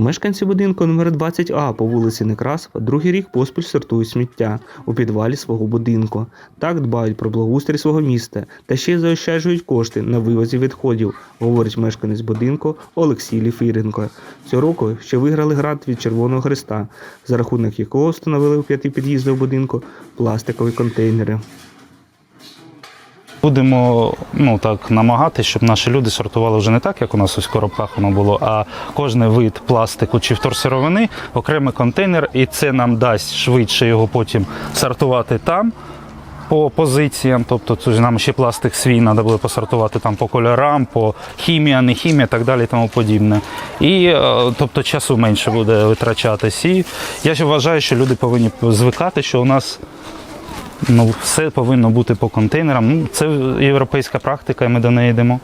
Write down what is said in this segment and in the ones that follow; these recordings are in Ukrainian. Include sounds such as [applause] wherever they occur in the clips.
Мешканці будинку номер 20А по вулиці Некрасова другий рік поспіль сортують сміття у підвалі свого будинку. Так дбають про благоустрій свого міста та ще й заощаджують кошти на вивозі відходів, говорить мешканець будинку Олексій Ліфіренко. Цього року ще виграли грант від Червоного Христа, за рахунок якого встановили у п'яти під'їздах будинку пластикові контейнери. Будемо ну так намагатися, щоб наші люди сортували вже не так, як у нас ось в коробках воно було, а кожен вид пластику чи вторсировини, окремий контейнер, і це нам дасть швидше його потім сортувати там. По позиціям, тобто це нам ще пластик свій треба буде посортувати там по кольорам, по хімія, не хімія, так далі і тому подібне. І е, тобто часу менше буде витрачатись. І я ще вважаю, що люди повинні звикати, що у нас ну, все повинно бути по контейнерам. Ну, це європейська практика, і ми до неї йдемо.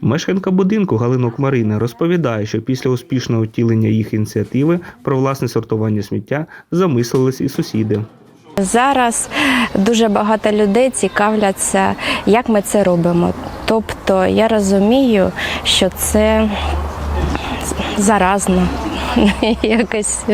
Мешканка будинку Галинок Марина розповідає, що після успішного втілення їх ініціативи про власне сортування сміття замислились і сусіди. Зараз дуже багато людей цікавляться, як ми це робимо. Тобто я розумію, що це заразно. [laughs] Якось,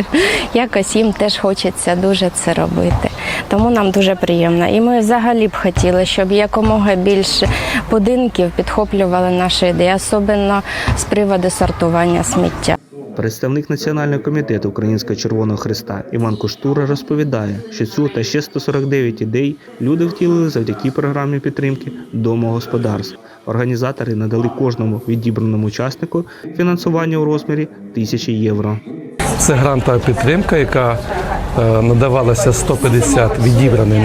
якось їм теж хочеться дуже це робити. Тому нам дуже приємно. І ми взагалі б хотіли, щоб якомога більше будинків підхоплювали наші ідеї, особливо з приводу сортування сміття. Представник Національного комітету Українського Червоного Христа Іван Коштура розповідає, що цю та ще 149 ідей люди втілили завдяки програмі підтримки домогосподарств. Організатори надали кожному відібраному учаснику фінансування у розмірі тисячі євро. Це грантова підтримка, яка е, надавалася 150 відібраним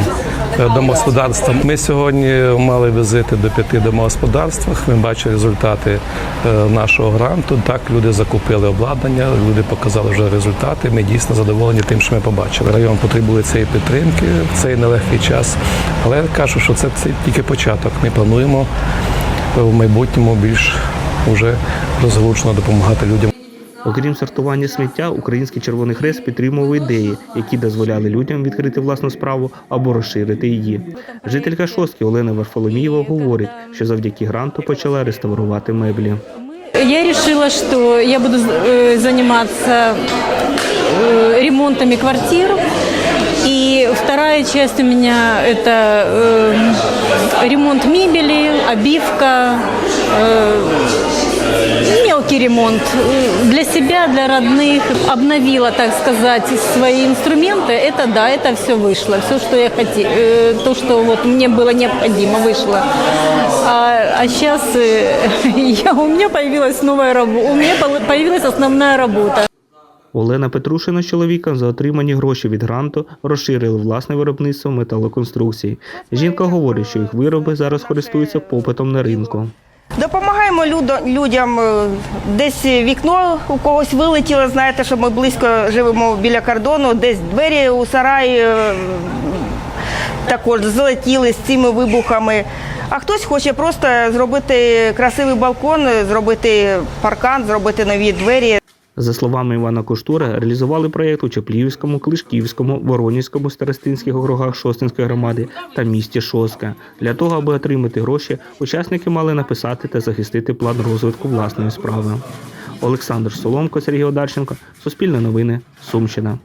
домогосподарствам. Ми сьогодні мали візити до п'яти домогосподарствах. Ми бачили результати е, нашого гранту. Так, люди закупили обладнання, люди показали вже результати. Ми дійсно задоволені тим, що ми побачили. Район потребує цієї підтримки в цей нелегкий час. Але я кажу, що це, це тільки початок. Ми плануємо в майбутньому більш уже розгалучено допомагати людям. Окрім сортування сміття, Український Червоний Хрест підтримував ідеї, які дозволяли людям відкрити власну справу або розширити її. Жителька Шостки Олена Варфоломієва говорить, що завдяки гранту почала реставрувати меблі. Я решила, что я буду э, заниматься э, ремонтами квартир. И вторая часть у меня это э, ремонт мебели, обивка, э, мелкий ремонт э, для себя, для родных. Обновила, так сказать, свои инструменты. Это да, это все вышло. Все, что я хотела, то, что вот мне было необходимо, вышло. А, сейчас [laughs] я, у меня появилась новая работа, у меня пол- появилась основная работа. Олена Петрушина з чоловіком за отримані гроші від гранту розширили власне виробництво металоконструкцій. Жінка говорить, що їх вироби зараз користуються попитом на ринку. Допомагаємо людям. е, Десь вікно у когось вилетіло, знаєте, що ми близько живемо біля кордону, десь двері у сараї е, також злетіли з цими вибухами. А хтось хоче просто зробити красивий балкон, зробити паркан, зробити нові двері. За словами Івана Коштура, реалізували проєкт у Чеплівському, Клишківському, Воронівському, Старостинських округах Шостинської громади та місті Шостка. Для того, аби отримати гроші, учасники мали написати та захистити план розвитку власної справи. Олександр Соломко, Сергій Одарченко, Суспільне новини, Сумщина.